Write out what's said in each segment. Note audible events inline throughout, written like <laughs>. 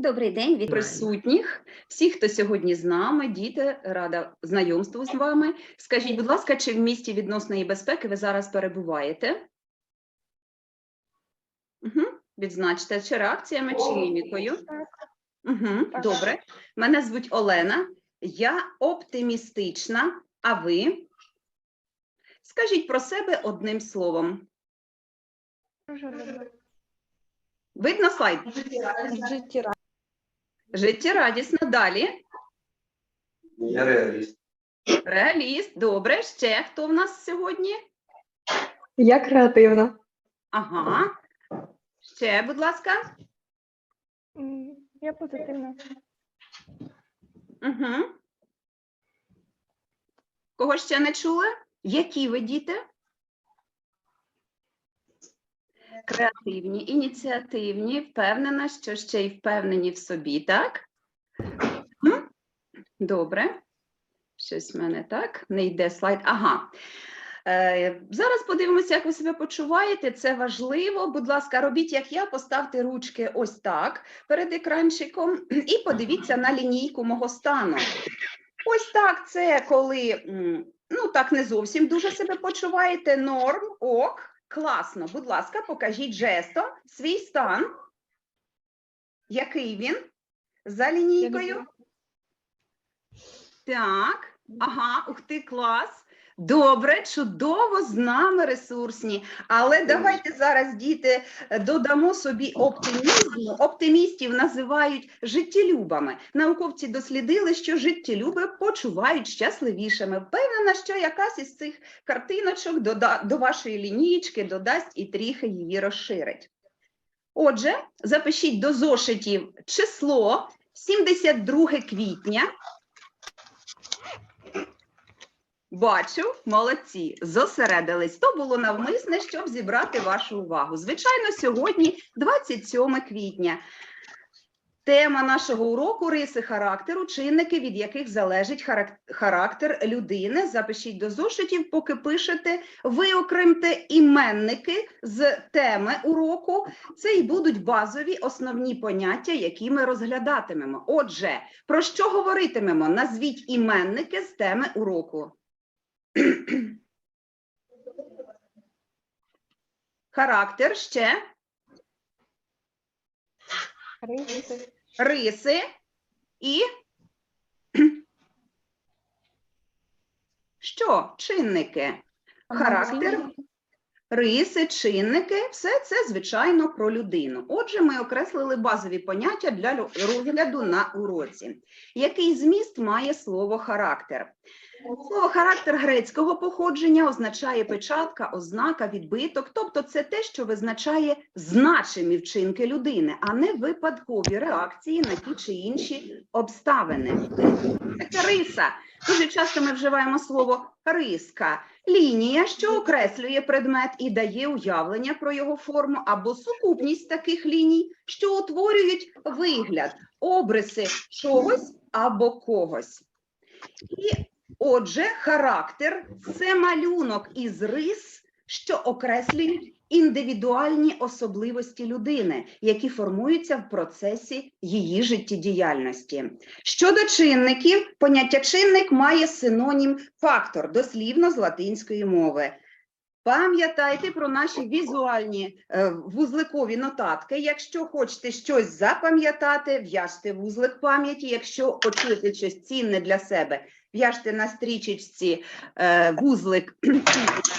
Добрий день, від присутніх, всіх, хто сьогодні з нами, діти, рада знайомству з вами. Скажіть, будь ласка, чи в місті відносної безпеки ви зараз перебуваєте? Угу. Відзначте, чи реакціями, чи мімікою? Угу. Добре. Мене звуть Олена. Я оптимістична, а ви? Скажіть про себе одним словом. Видно слайд? Життєрадісно. Далі. Я реаліст. Реаліст. Добре. Ще хто в нас сьогодні? Я креативна. Ага. Ще, будь ласка. Я позитивна. Угу. Кого ще не чули? Які ви діти? Креативні, ініціативні, впевнена, що ще й впевнені в собі, так? Добре. Щось в мене так. Не йде слайд. Ага. Е, зараз подивимося, як ви себе почуваєте. Це важливо. Будь ласка, робіть, як я, поставте ручки ось так перед екранчиком і подивіться на лінійку мого стану. Ось так, це коли ну так не зовсім дуже себе почуваєте. Норм, ок, класно. Будь ласка, покажіть жестом свій стан. Який він? За лінійкою. Так, ага, ух ти, клас. Добре, чудово, з нами ресурсні. Але давайте зараз, діти, додамо собі оптимізму. Оптимістів називають життєлюбами. Науковці дослідили, що життєлюби почувають щасливішими. Впевнена, що якась із цих картиночок до вашої лінієчки додасть і трохи її розширить. Отже, запишіть до зошитів число 72 квітня. Бачу, молодці, зосередились. То було навмисне, щоб зібрати вашу увагу. Звичайно, сьогодні 27 квітня. Тема нашого уроку риси характеру, чинники, від яких залежить характер людини. Запишіть до зошитів, поки пишете, виокремте іменники з теми уроку. Це і будуть базові основні поняття, які ми розглядатимемо. Отже, про що говоритимемо? Назвіть іменники з теми уроку. Характер ще Риси. риси і <clears throat> що? Чинники. Характер, риси, чинники все це, звичайно, про людину. Отже, ми окреслили базові поняття для розгляду на уроці. Який зміст має слово характер? Слово характер грецького походження означає печатка, ознака, відбиток, тобто це те, що визначає значимі вчинки людини, а не випадкові реакції на ті чи інші обставини. Риса. Дуже часто ми вживаємо слово риска, лінія, що окреслює предмет і дає уявлення про його форму, або сукупність таких ліній, що утворюють вигляд, обриси чогось або когось. І Отже, характер це малюнок із рис, що окреслюють індивідуальні особливості людини, які формуються в процесі її життєдіяльності. Щодо чинників, поняття чинник має синонім фактор, дослівно з латинської мови. Пам'ятайте про наші візуальні е, вузликові нотатки. Якщо хочете щось запам'ятати, в'яжте вузлик пам'яті. Якщо почуєте щось цінне для себе, в'яжте на стрічечці е, вузлик. <clears throat>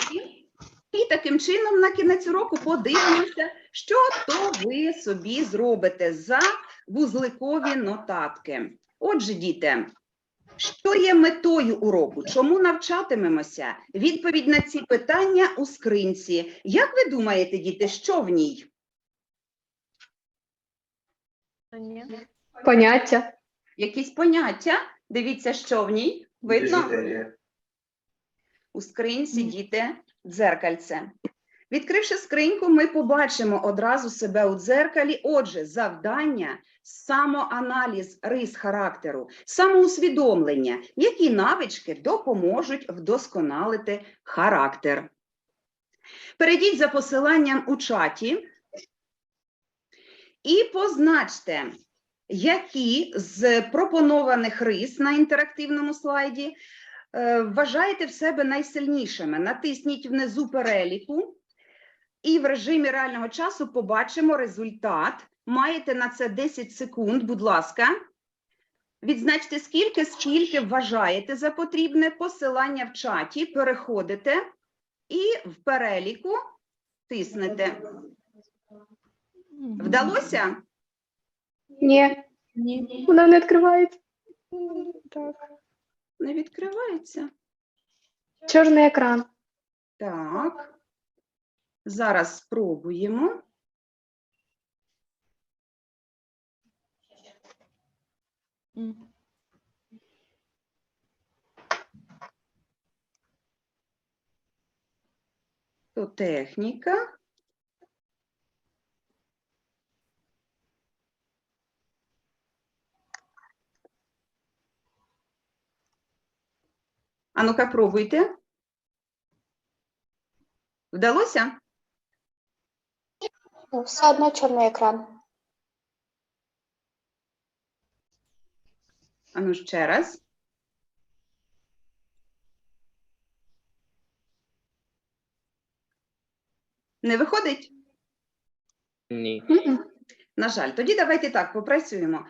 І таким чином на кінець року подивимося, що то ви собі зробите за вузликові нотатки. Отже, діти, що є метою уроку? Чому навчатимемося? Відповідь на ці питання у скринці. Як ви думаєте, діти, що в ній? Поняття. Якісь поняття? Дивіться, що в ній. Видно? У скринці діти дзеркальце. Відкривши скриньку, ми побачимо одразу себе у дзеркалі. Отже, завдання самоаналіз рис характеру, самоусвідомлення, які навички допоможуть вдосконалити характер. Перейдіть за посиланням у чаті і позначте які з пропонованих рис на інтерактивному слайді е, вважаєте в себе найсильнішими. Натисніть внизу переліку, і в режимі реального часу побачимо результат. Маєте на це 10 секунд, будь ласка. Відзначте скільки, скільки вважаєте за потрібне посилання в чаті, переходите і в переліку тиснете. Вдалося? Ні, Ні. вона не відкривається. Так. Не відкривається. Чорний екран. Так. Зараз спробуємо. То техніка. А ну-ка, пробуйте. Вдалося? Ну, все одно чорний екран. А ну ще раз. Не виходить? Ні. На жаль, тоді давайте так попрацюємо.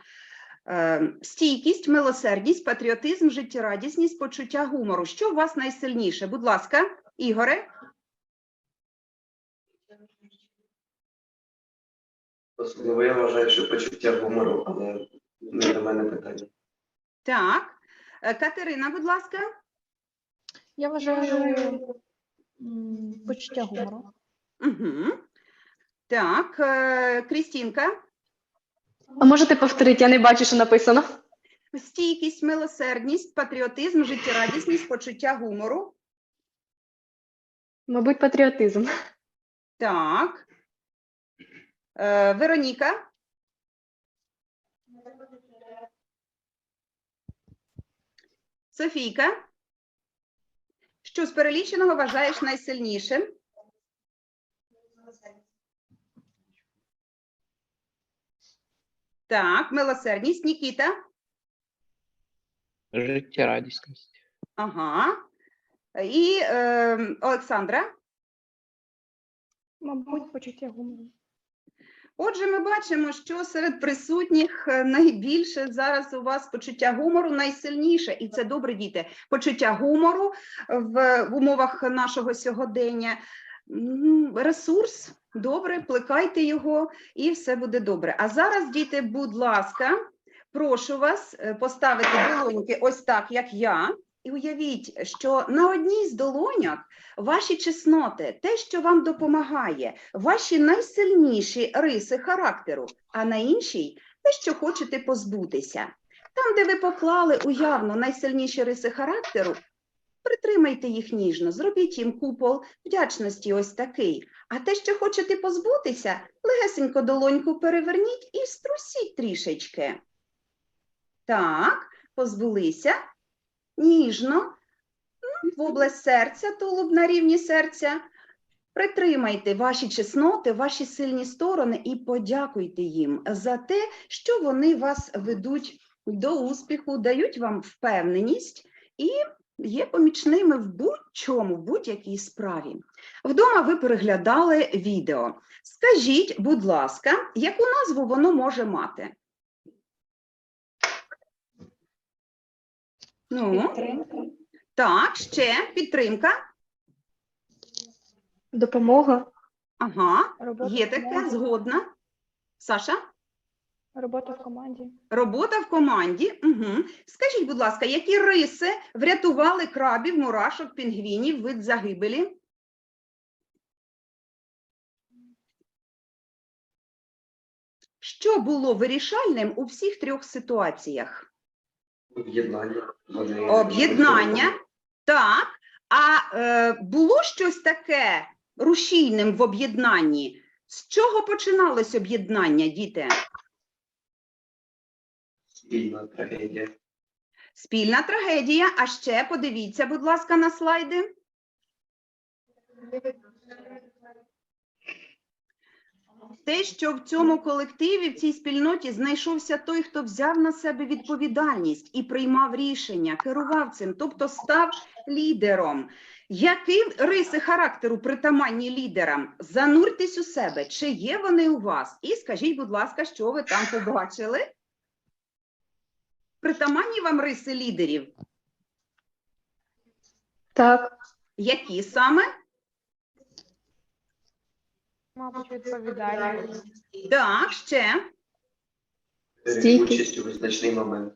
Е, стійкість, милосердність, патріотизм, життєрадісність, почуття гумору. Що у вас найсильніше? Будь ласка, Ігоре. Особливо я вважаю, що почуття гумору, але не до мене питання. Так. Е, Катерина, будь ласка. Я вважаю м, почуття гумору. Угу. Так, е, Крістінка. А можете повторити? Я не бачу, що написано. Стійкість, милосердність, патріотизм, життєрадісність, почуття гумору. Мабуть, патріотизм. Так. Е, Вероніка. Софійка. Що з переліченого вважаєш найсильнішим? Так, милосердність. Нікіта. Життєрадісність. Ага. І е, Олександра. Мабуть, почуття гумору. Отже, ми бачимо, що серед присутніх е, найбільше зараз у вас почуття гумору найсильніше, і це добре, діти. Почуття гумору в, в умовах нашого сьогодення. Ресурс, добре, плекайте його, і все буде добре. А зараз, діти, будь ласка, прошу вас е, поставити долоньки ось так, як я. І уявіть, що на одній з долоняк ваші чесноти, те, що вам допомагає, ваші найсильніші риси характеру, а на іншій те, що хочете позбутися. Там, де ви поклали уявно найсильніші риси характеру, притримайте їх ніжно, зробіть їм купол вдячності ось такий. А те, що хочете позбутися, легесенько долоньку переверніть і струсіть трішечки. Так, позбулися. Ніжно, ну, в область серця, тулуб на рівні серця. Притримайте ваші чесноти, ваші сильні сторони і подякуйте їм за те, що вони вас ведуть до успіху, дають вам впевненість і є помічними в будь-чому, в будь-якій справі. Вдома ви переглядали відео. Скажіть, будь ласка, яку назву воно може мати? Ну, Підтримка. так, ще підтримка. Допомога. Ага, Робота є таке, команді. згодна. Саша? Робота в команді. Робота в команді. Угу. Скажіть, будь ласка, які риси врятували крабів, мурашок, пінгвінів від загибелі? Що було вирішальним у всіх трьох ситуаціях? Об'єднання. Об'єднання. Так. А е, було щось таке рушійним в об'єднанні? З чого починалось об'єднання, діти? Спільна трагедія. Спільна трагедія. А ще подивіться, будь ласка, на слайди. те, що в цьому колективі, в цій спільноті знайшовся той, хто взяв на себе відповідальність і приймав рішення, керував цим, тобто став лідером. Які риси характеру притаманні лідерам? Зануртесь у себе, чи є вони у вас? І скажіть, будь ласка, що ви там побачили? Притаманні вам риси лідерів? Так. Які саме? Мабуть, відповідальність. Так, ще. Стійкість. Участь у визначний момент.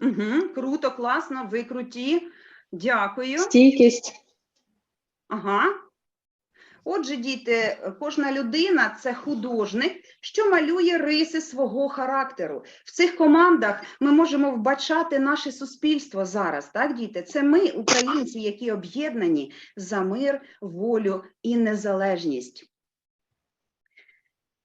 Угу, круто, класно, ви круті. Дякую. Стійкість. Ага. Отже, діти, кожна людина це художник, що малює риси свого характеру. В цих командах ми можемо вбачати наше суспільство зараз. Так, діти? Це ми, українці, які об'єднані за мир, волю і незалежність.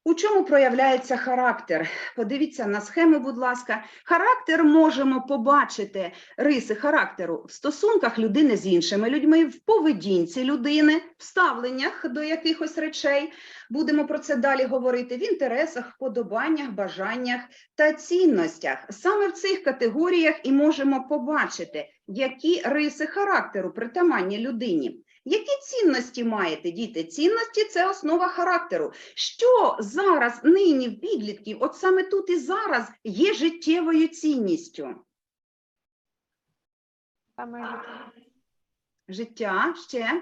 У чому проявляється характер? Подивіться на схему, будь ласка. Характер можемо побачити риси характеру в стосунках людини з іншими людьми, в поведінці людини, в ставленнях до якихось речей. Будемо про це далі говорити в інтересах, вподобаннях, бажаннях та цінностях. Саме в цих категоріях і можемо побачити, які риси характеру притаманні людині. Які цінності маєте, діти? Цінності це основа характеру. Що зараз, нині в підлітків, от саме тут і зараз є життєвою цінністю? Саме Життя ще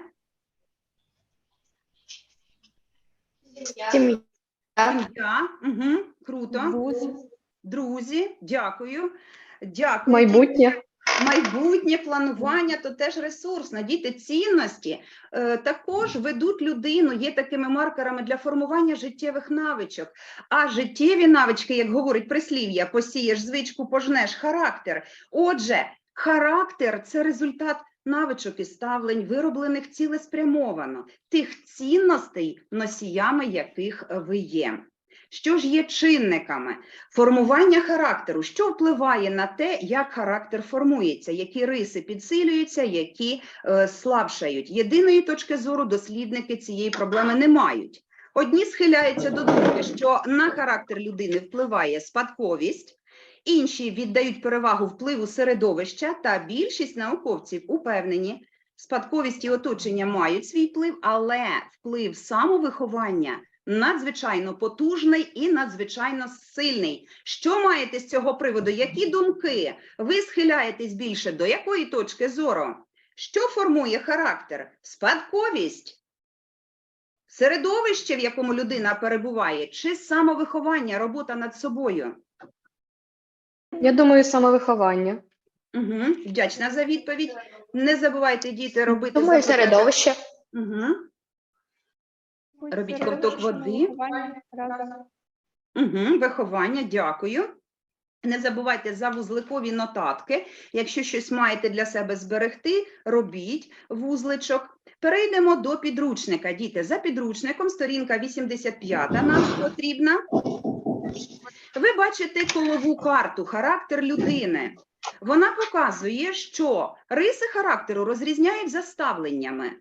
Сім'я. сім'я. Угу, круто. друзі. Друзі, дякую. Дякую. Майбутнє. Майбутнє планування то теж ресурсно. Діти цінності е, також ведуть людину, є такими маркерами для формування життєвих навичок. А життєві навички, як говорить прислів'я, посієш звичку, пожнеш характер. Отже, характер це результат навичок і ставлень, вироблених цілеспрямовано, тих цінностей, носіями яких ви є. Що ж є чинниками? Формування характеру, що впливає на те, як характер формується, які риси підсилюються, які е, слабшають. Єдиної точки зору дослідники цієї проблеми не мають. Одні схиляються до думки, що на характер людини впливає спадковість, інші віддають перевагу впливу середовища, та більшість науковців упевнені, спадковість і оточення мають свій вплив, але вплив самовиховання надзвичайно потужний і надзвичайно сильний. Що маєте з цього приводу? Які думки? Ви схиляєтесь більше до якої точки зору? Що формує характер? Спадковість? Середовище, в якому людина перебуває, чи самовиховання, робота над собою? Я думаю, самовиховання. Угу. Вдячна за відповідь. Не забувайте, діти, робити Думаю, запитання. середовище. Угу. Робіть ковток води. Угу, виховання, дякую. Не забувайте за вузликові нотатки. Якщо щось маєте для себе зберегти, робіть вузличок. Перейдемо до підручника. Діти, за підручником, сторінка 85 нам потрібна. Ви бачите колову карту, характер людини. Вона показує, що риси характеру розрізняють за ставленнями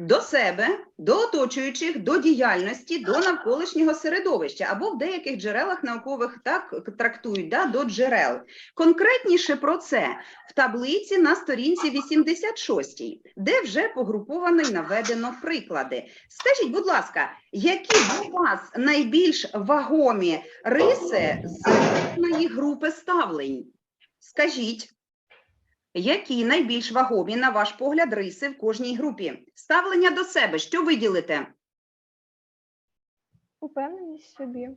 до себе, до оточуючих, до діяльності, до навколишнього середовища, або в деяких джерелах наукових так трактують да, до джерел. Конкретніше про це в таблиці на сторінці 86, де вже погруповано і наведено приклади. Скажіть, будь ласка, які у вас найбільш вагомі риси з групи ставлень? Скажіть. Які найбільш вагомі, на ваш погляд, риси в кожній групі? Ставлення до себе, що виділите? Упевненість в собі,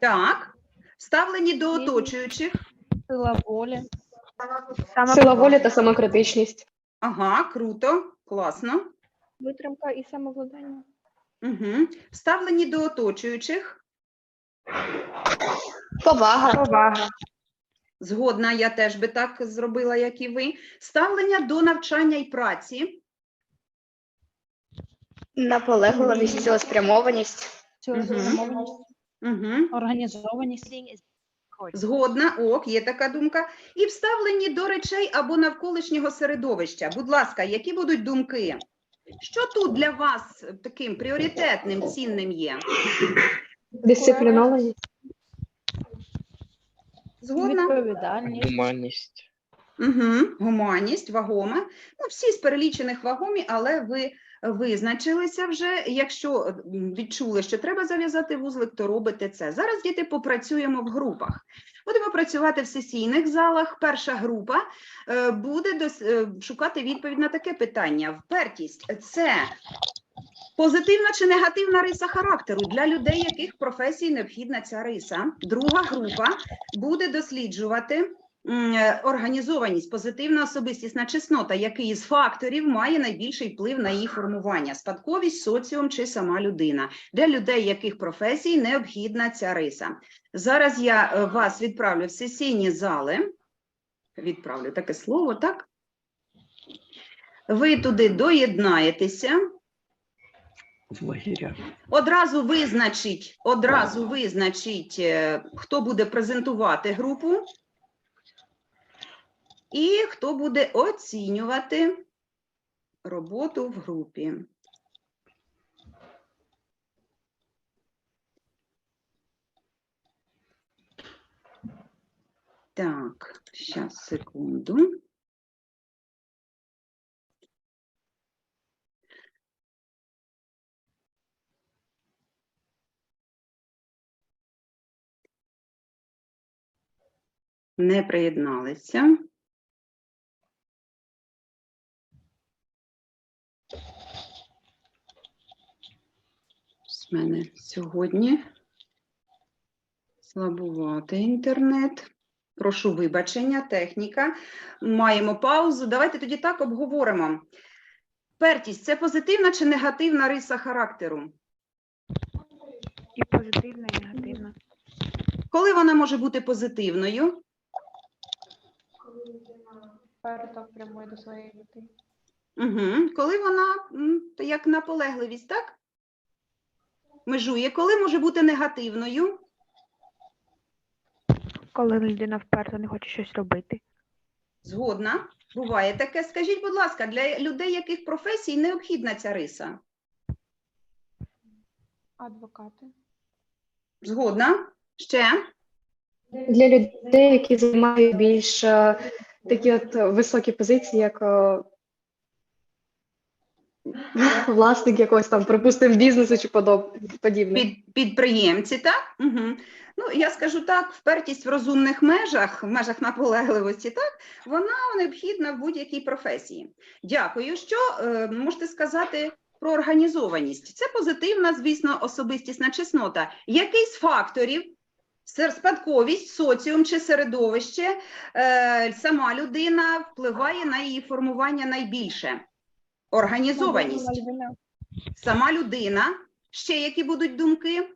Так. Ставлені до оточуючих. сила волі, Сила волі та самокритичність. Ага, круто, класно. витримка і самовладання. Угу. Ставлені до оточуючих. Повага. Повага. Згодна, я теж би так зробила, як і ви. Ставлення до навчання і праці. Наполегливість, цілеспрямованість. Цілеспрямованість, Угу. організованість, Згодна, ок, є така думка. І вставлені до речей або навколишнього середовища. Будь ласка, які будуть думки? Що тут для вас таким пріоритетним, цінним є? Дисциплінованість. Згодна? Відповідальність. Гуманність. Угу. Гуманність, вагоме. Ну, всі з перелічених вагомі, але ви визначилися вже. Якщо відчули, що треба зав'язати вузлик, то робите це. Зараз діти попрацюємо в групах. Будемо працювати в сесійних залах. Перша група е, буде е, шукати відповідь на таке питання. Впертість це позитивна чи негативна риса характеру для людей, яких професій необхідна ця риса. Друга група буде досліджувати організованість, позитивна особистісна чеснота, який із факторів має найбільший вплив на її формування: спадковість, соціум чи сама людина, для людей, яких професій необхідна ця риса. Зараз я е, вас відправлю в сесійні зали. Відправлю таке слово, так? Ви туди доєднаєтеся. В лагерях. Одразу визначіть, одразу визначіть, е, хто буде презентувати групу і хто буде оцінювати роботу в групі. Так, зараз секунду. Не приєдналися. З мене сьогодні слабувати інтернет. Прошу вибачення, техніка. Маємо паузу. Давайте тоді так обговоримо. Пертість це позитивна чи негативна риса характеру? І позитивна, і негативна. Коли вона може бути позитивною? Переток прямує до своєї мети. Угу. Коли вона то як наполегливість, так? Межує, коли може бути негативною? Коли людина вперто не хоче щось робити. Згодна. Буває таке. Скажіть, будь ласка, для людей, яких професій необхідна ця риса? Адвокати. Згодна. Ще? Для людей, які займають більш такі от високі позиції, як е, <laughs> власник якогось там, припустимо, бізнесу чи подібне. Під, підприємці, так? Угу. Ну, я скажу так, впертість в розумних межах, в межах наполегливості, так, вона необхідна в будь-якій професії. Дякую. Що е, можете сказати про організованість? Це позитивна, звісно, особистісна чеснота. Який з факторів, спадковість, соціум чи середовище, е, сама людина впливає на її формування найбільше? Організованість. Сама людина. Ще які будуть думки?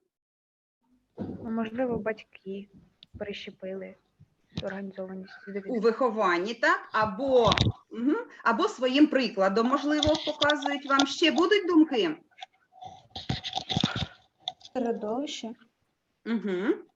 Ну, Можливо, батьки прищепили організованість. у вихованні, так? Або, угу, або своїм прикладом, можливо, показують вам. Ще будуть думки? Середовище. Угу.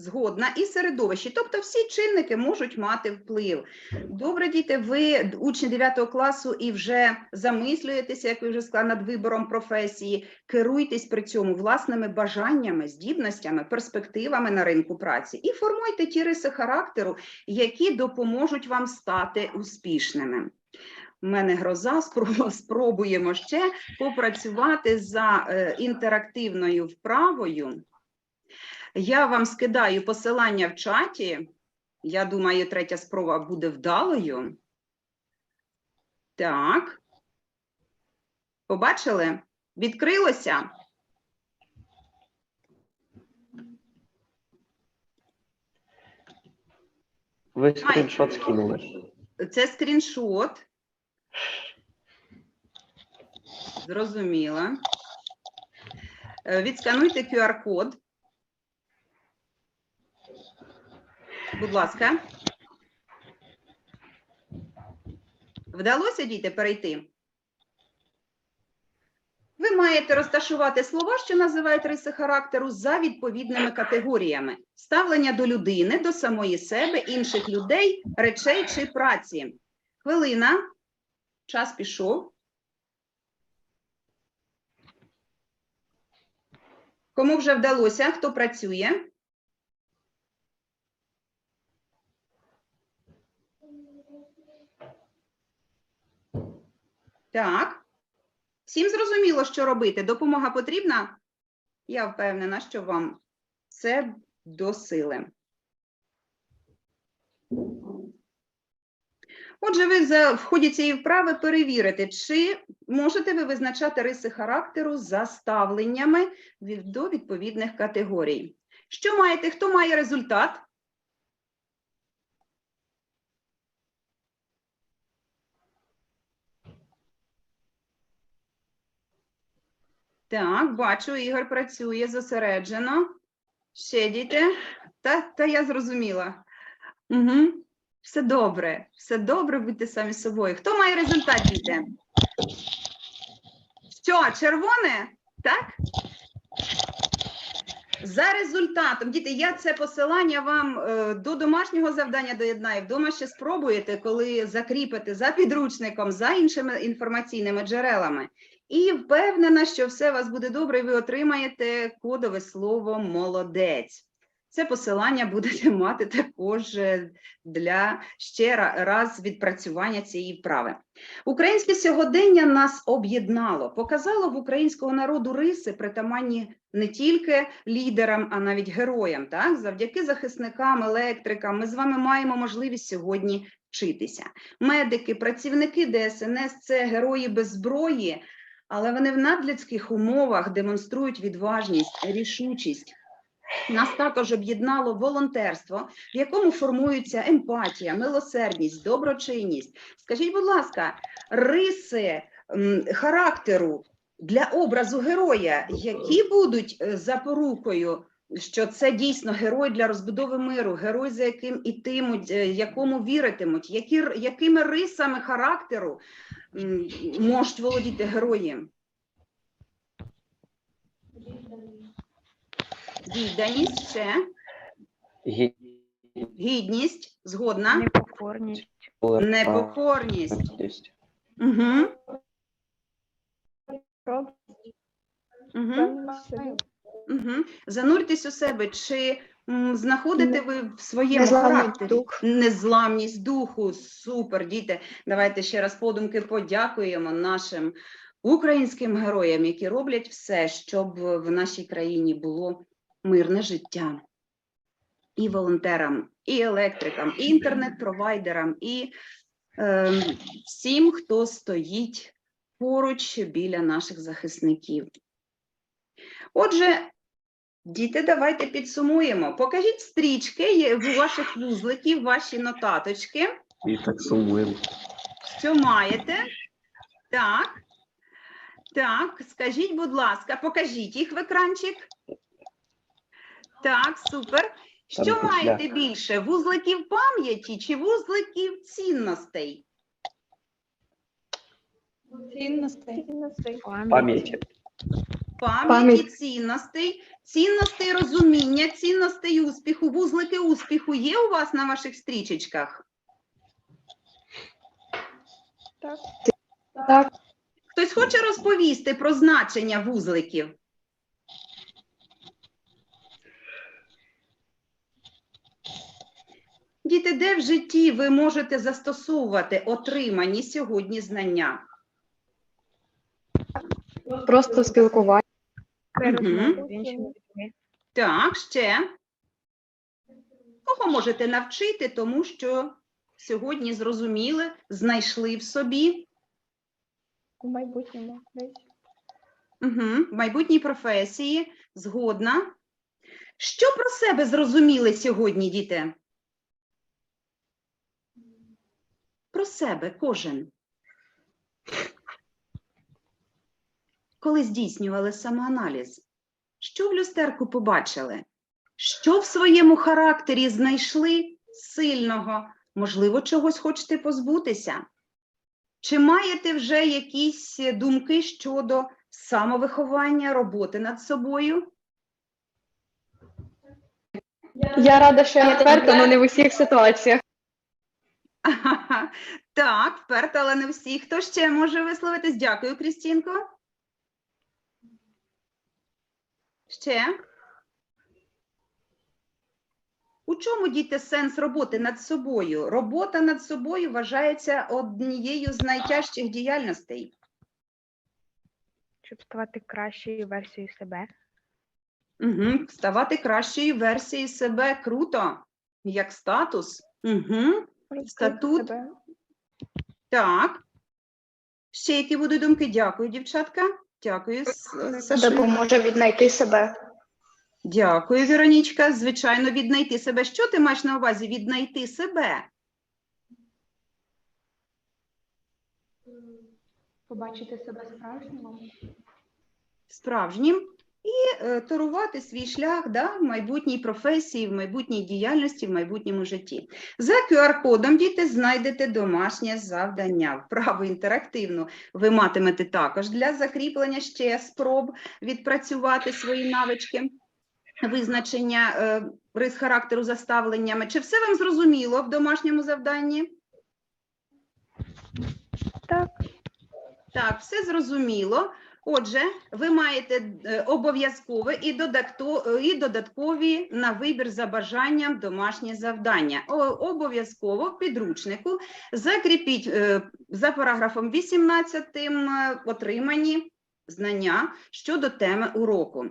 Згодна і середовище. Тобто всі чинники можуть мати вплив. Добре, діти, ви учні 9 класу і вже замислюєтеся, як ви вже сказали, над вибором професії. Керуйтесь при цьому власними бажаннями, здібностями, перспективами на ринку праці і формуйте ті риси характеру, які допоможуть вам стати успішними. У мене гроза, <laughs> спро- спробуємо ще попрацювати за е, інтерактивною вправою. Я вам скидаю посилання в чаті. Я думаю, третя спроба буде вдалою. Так. Побачили? Відкрилося? Ви скріншот скинули. Це скріншот. Зрозуміла. Е, Відскануйте QR-код. Будь ласка. Вдалося діти перейти? Ви маєте розташувати слова, що називають риси характеру, за відповідними категоріями: ставлення до людини, до самої себе, інших людей, речей чи праці. Хвилина. Час пішов. Кому вже вдалося? Хто працює? Так. Всім зрозуміло, що робити. Допомога потрібна? Я впевнена, що вам це до сили. Отже, ви в ході цієї вправи перевірите, чи можете ви визначати риси характеру за ставленнями до відповідних категорій. Що маєте? Хто має результат? Так, бачу, Ігор працює зосереджено. Ще діти? Та, та я зрозуміла. Угу. Все добре, все добре, будьте самі собою. Хто має результат, діти? Що, червоне? Так? За результатом, діти, я це посилання вам е, до домашнього завдання доєднаю. Вдома ще спробуєте, коли закріпите за підручником, за іншими інформаційними джерелами. І впевнена, що все у вас буде добре, і ви отримаєте кодове слово молодець. Це посилання будете <laughs> мати також е, для ще раз відпрацювання цієї вправи. Українське сьогодення нас об'єднало, показало в українського народу риси, притаманні не тільки лідерам, а навіть героям. Так? Завдяки захисникам, електрикам ми з вами маємо можливість сьогодні вчитися. Медики, працівники ДСНС це герої без зброї, але вони в надлюдських умовах демонструють відважність, рішучість. Нас також об'єднало волонтерство, в якому формуються емпатія, милосердність, доброчинність. Скажіть, будь ласка, риси характеру для образу героя, які будуть е, запорукою, що це дійсно герой для розбудови миру, герой, за яким ітимуть, е, якому віритимуть, які, якими рисами характеру можуть володіти герої? Відданість ще, гідність, згодна, Непокорність. непокорність. Угу. Угу. Угу. Зануртесь у себе, чи м, знаходите ви в своєму Незламний характері дух. незламність духу? Супер, діти. Давайте ще раз подумки подякуємо нашим українським героям, які роблять все, щоб в нашій країні було мирне життя. І волонтерам, і електрикам, і інтернет-провайдерам, і е, всім, хто стоїть поруч біля наших захисників. Отже, діти, давайте підсумуємо. Покажіть стрічки ваших вузликів, ваші нотаточки. І так сумуємо. Що маєте? Так. Так, скажіть, будь ласка, покажіть їх в екранчик. Так, супер. Що Там маєте петля. більше? Вузликів пам'яті чи вузликів цінностей? Пам'ять. Пам'яті. Пам'яті Пам'ять. цінностей, цінностей розуміння, цінностей успіху, вузлики успіху є у вас на ваших стрічечках? Так, Хтось хоче розповісти про значення вузликів? Діти, де в житті ви можете застосовувати отримані сьогодні знання? просто спілкування. Так, ще. Кого можете навчити, тому що сьогодні зрозуміли, знайшли в собі У майбутньому угу, в майбутній професії, згодна. Що про себе зрозуміли сьогодні, діти? Про себе кожен. Коли здійснювали самоаналіз, що в люстерку побачили? Що в своєму характері знайшли сильного? Можливо, чогось хочете позбутися? Чи маєте вже якісь думки щодо самовиховання, роботи над собою? Я рада, що я вперта, але не в усіх ситуаціях. Ага, <laughs> Так, вперто, але не всі. Хто ще може висловитись? Дякую, Крістінко. Ще? У чому діти сенс роботи над собою? Робота над собою вважається однією з найтяжчих діяльностей. Щоб ставати кращою версією себе. Угу. Ставати кращою версією себе круто, як статус. Угу. Статут. Себе. Так. Ще які будуть думки? Дякую, дівчатка. Дякую, Саша. Допоможе віднайти себе. Дякую, Веронічка. Звичайно, віднайти себе. Що ти маєш на увазі віднайти себе? Побачити себе справжнім. Справжнім і е, торувати свій шлях да, в майбутній професії, в майбутній діяльності, в майбутньому житті. За QR-кодом діти знайдете домашнє завдання. Вправу інтерактивну ви матимете також для закріплення ще спроб відпрацювати свої навички. Визначення е, рис характеру за ставленнями. Чи все вам зрозуміло в домашньому завданні? Так. Так, все зрозуміло. Отже, ви маєте е, обов'язкове і, і додаткові на вибір за бажанням домашні завдання. Обов'язково в підручнику закріпіть е, за параграфом 18 е, отримані знання щодо теми уроку.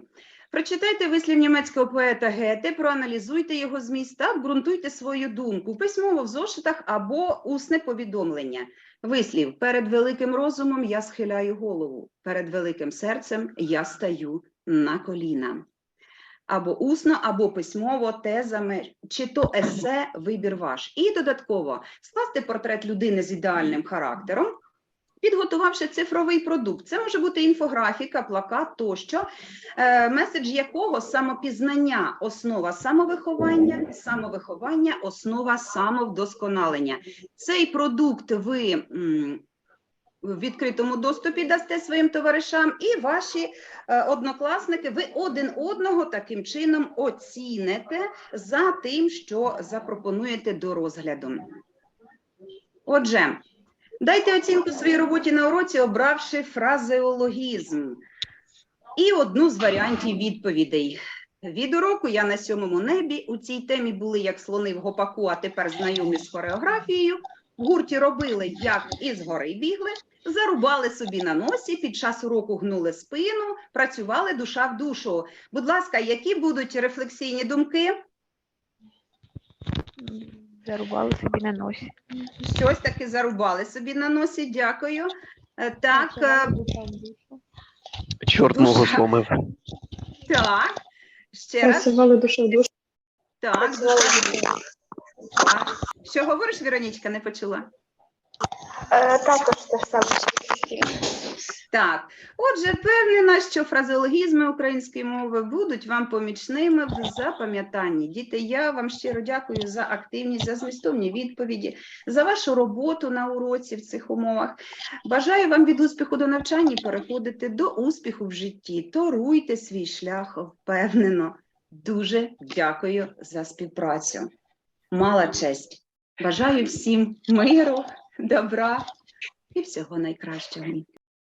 Прочитайте вислів німецького поета Гете, проаналізуйте його зміст та обґрунтуйте свою думку письмово в зошитах або усне повідомлення. Вислів перед великим розумом я схиляю голову, перед великим серцем я стаю на коліна. Або усно, або письмово, тезами, чи то есе, вибір ваш. І додатково скласти портрет людини з ідеальним характером, підготувавши цифровий продукт. Це може бути інфографіка, плакат тощо, е, меседж якого самопізнання, основа самовиховання, самовиховання, основа самовдосконалення. Цей продукт ви в відкритому доступі дасте своїм товаришам, і ваші е, однокласники, ви один одного таким чином оціните за тим, що запропонуєте до розгляду. Отже, дайте оцінку своїй роботі на уроці, обравши фразеологізм і одну з варіантів відповідей. Від уроку я на сьомому небі. У цій темі були як слони в гопаку, а тепер знайомі з хореографією. В гурті робили, як із гори бігли, зарубали собі на носі, під час уроку гнули спину, працювали душа в душу. Будь ласка, які будуть рефлексійні думки? Зарубали собі на носі. Щось таки зарубали собі на носі. Дякую. Е, Так, е, Чорт Душа. ногу сломив. так. Ще раз. Працювали душу в душу. Так, душа. Що говориш, Віронічка, не почула? Е, також те ж саме. Так, отже, впевнена, що фразеологізми української мови будуть вам помічними в запам'ятанні. Діти, я вам щиро дякую за активність, за змістовні відповіді, за вашу роботу на уроці в цих умовах. Бажаю вам від успіху до навчання переходити до успіху в житті. Торуйте свій шлях впевнено. Дуже дякую за співпрацю. Мала честь. Бажаю всім миру, добра і всього найкращого.